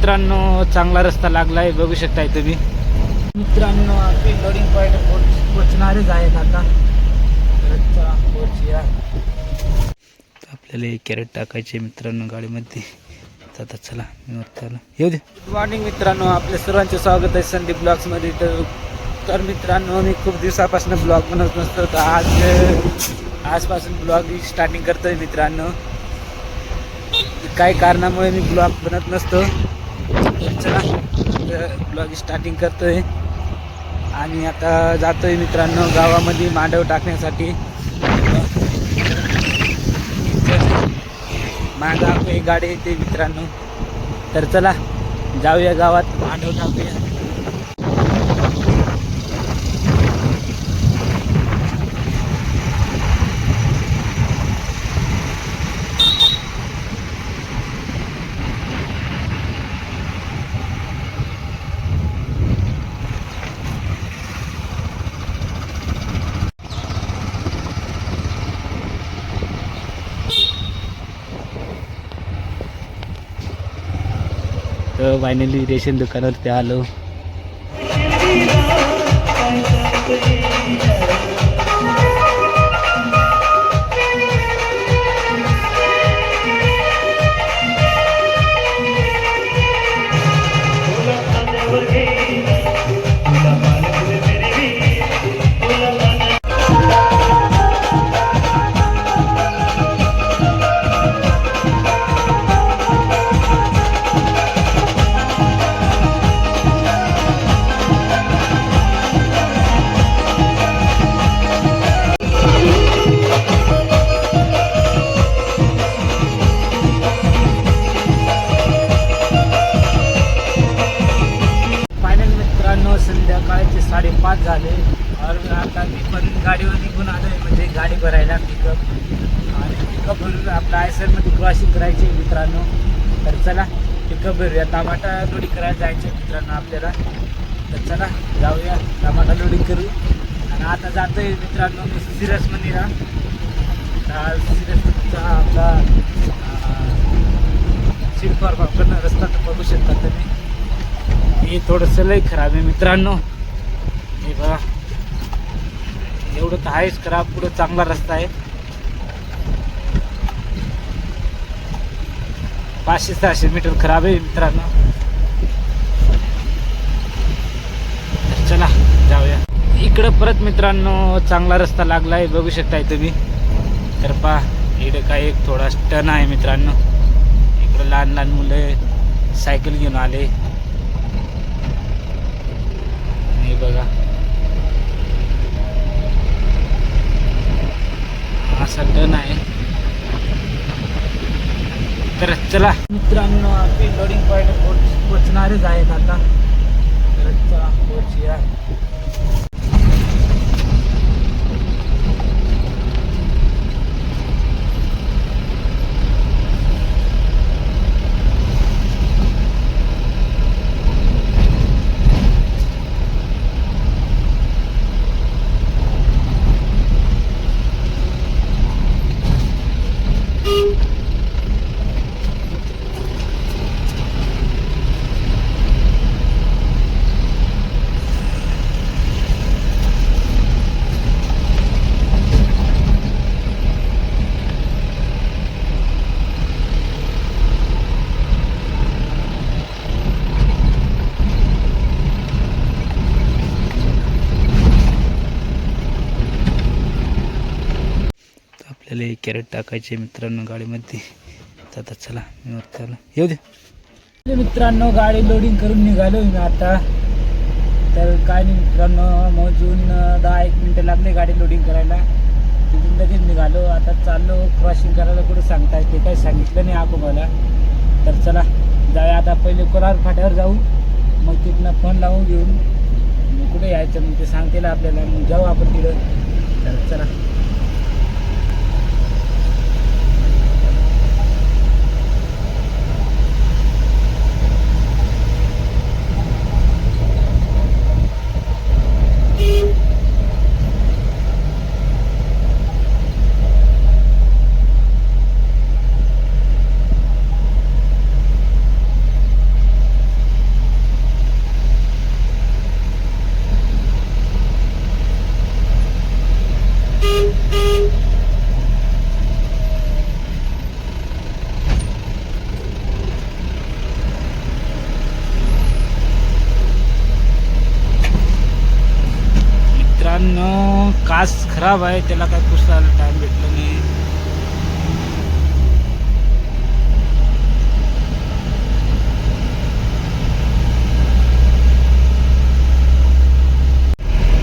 मित्रांनो चांगला रस्ता लागला आहे बघू शकताय तुम्ही. मित्रांनो आपली लोडिंग पॉईंट पोचणारच आहेत आता. आपल्याला एक कॅरेट टाकायचे मित्रांनो गाडीमध्ये. आता चला मी येऊ दे. गुड मॉर्निंग मित्रांनो आपल्या सर्वांचे स्वागत आहे संदीप ब्लॉग्समध्ये. तर तर मित्रांनो मी खूप दिवसापासून ब्लॉग बनवत नसतो तर आज आजपासून ब्लॉग स्टार्टिंग करतोय मित्रांनो. काही कारणामुळे मी ब्लॉग बनत नसतो. चला ब्लॉग स्टार्टिंग करतोय. आणि आता जातोय मित्रांनो गावामध्ये मांडव टाकण्यासाठी. मागं आपली गाडी येते मित्रांनो. तर चला जाऊया गावात मांडव टाकूया. तर फायनली रेशन दुकानावरती आलो. साडेपाच झाले. और आता मी पण गाडीवर निघून आलो आहे म्हणजे गाडी भरायला पिकअप आणि पिकअप भरून आपलं आयसरमध्ये क्रॉसिंग करायची मित्रांनो. तर चला पिकअप भरूया. टमाटा लोडिंग करायला जायचं आहे मित्रांनो आपल्याला. तर चला जाऊया. टमाटा लोडिंग करू. आणि आता जातोय मित्रांनो मी सिरस मंदिरा सिरसचा आपला शिल्पार बापकडनं रस्ता तर बघू शकता तुम्ही. हे थोडंसं लई खराब आहे मित्रांनो. हे बघा. एवढं तर आहेच खराब पुढं चांगला रस्ता आहे. पाचशे सहाशे मीटर खराब आहे मित्रांनो. चला जाऊया. इकडं परत मित्रांनो चांगला रस्ता लागला आहे बघू शकताय तुम्ही. तर पा इकडे काय एक थोडा टन आहे मित्रांनो. इकडं लहान लहान मुलं सायकल घेऊन आले. हे बघा. तर चला. मित्रांनो आपली लोडिंग पॉईंट पोच पोचणारच आहेत आता. तर चला पोचूया आपल्याला एक कॅरेट टाकायचे मित्रांनो गाडीमध्ये. आता चला मी वरती येऊ दे. मित्रांनो गाडी लोडिंग करून निघालो मी आता. तर काय नाही मित्रांनो मोजून दहा एक मिनटं लागले गाडी लोडिंग करायला. तिथून लगेच निघालो आता चाललो क्रॉसिंग करायला कुठं सांगताय ते काही सांगितलं नाही आको मला तर चला जाऊया आता पहिले कोरार फाट्यावर जाऊ. मग तिथनं फोन लावून घेऊन. मग कुठे यायचं मग ते सांगतील आपल्याला. मग जाऊ आपण तिथं. तर चला. खराब आहे त्याला काय पुसायला टाइम भेटला नाही.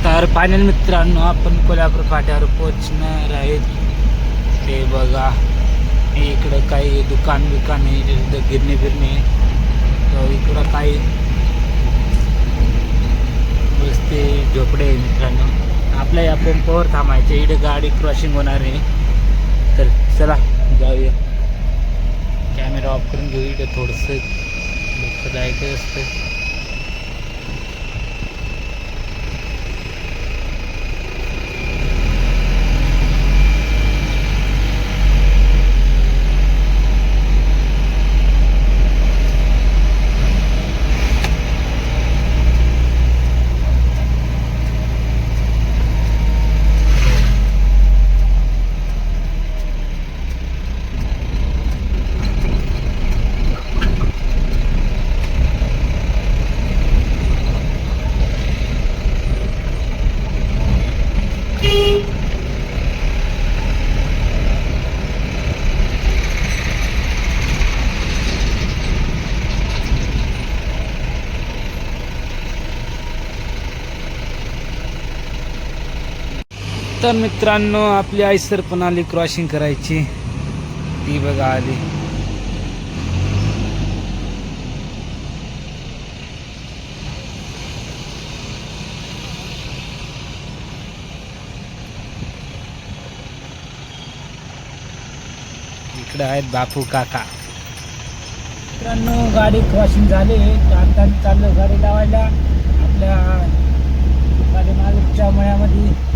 तर फायनल मित्रांनो आपण कोल्हापूर फाट्यावर पोचणार आहेत. ते बघा इकडं काही दुकान बिकान आहे गिरणे बिरणे तर इकडं काही रस्ते झोपडे आहे मित्रांनो. आपल्या या पंपावर थांबायचे. इकडे गाडी क्रॉसिंग होणार आहे. तर चला जाऊया. कॅमेरा ऑफ करून घेऊ. इकडे थोडंसं दुःखदायक जायचं असतं. तर मित्रांनो आपली आईसर पण आली क्रॉसिंग करायची. ती बघा आली. इकडे आहेत बापू काका. मित्रांनो गाडी क्रॉसिंग झाली. आता चाललो गाडी लावायला. आपल्या गाडी मालकच्या मळ्यामध्ये.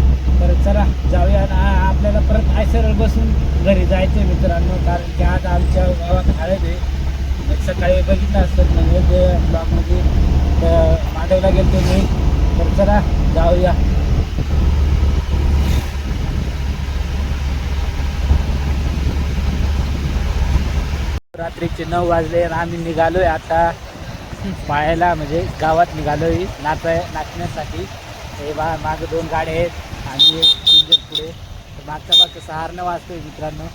तर चला जाऊया आणि आपल्याला परत आयसरवर बसून घरी जायचं मित्रांनो कारण की आज आमच्या गावात हळद आहे. सकाळी बघितलं असतं म्हणजे ब्लॉकमध्ये मांडवला गेलो मी. तर चला जाऊया. रात्रीचे नऊ वाजले आणि आम्ही निघालोय आता पाहायला म्हणजे गावात निघालोय नाचाय नाचण्यासाठी. हे बा मागं दोन गाड्या आहेत. आणि एक इंजन पुढे. तर मागच्या मागचं सहारणं वाजतोय मित्रांनो.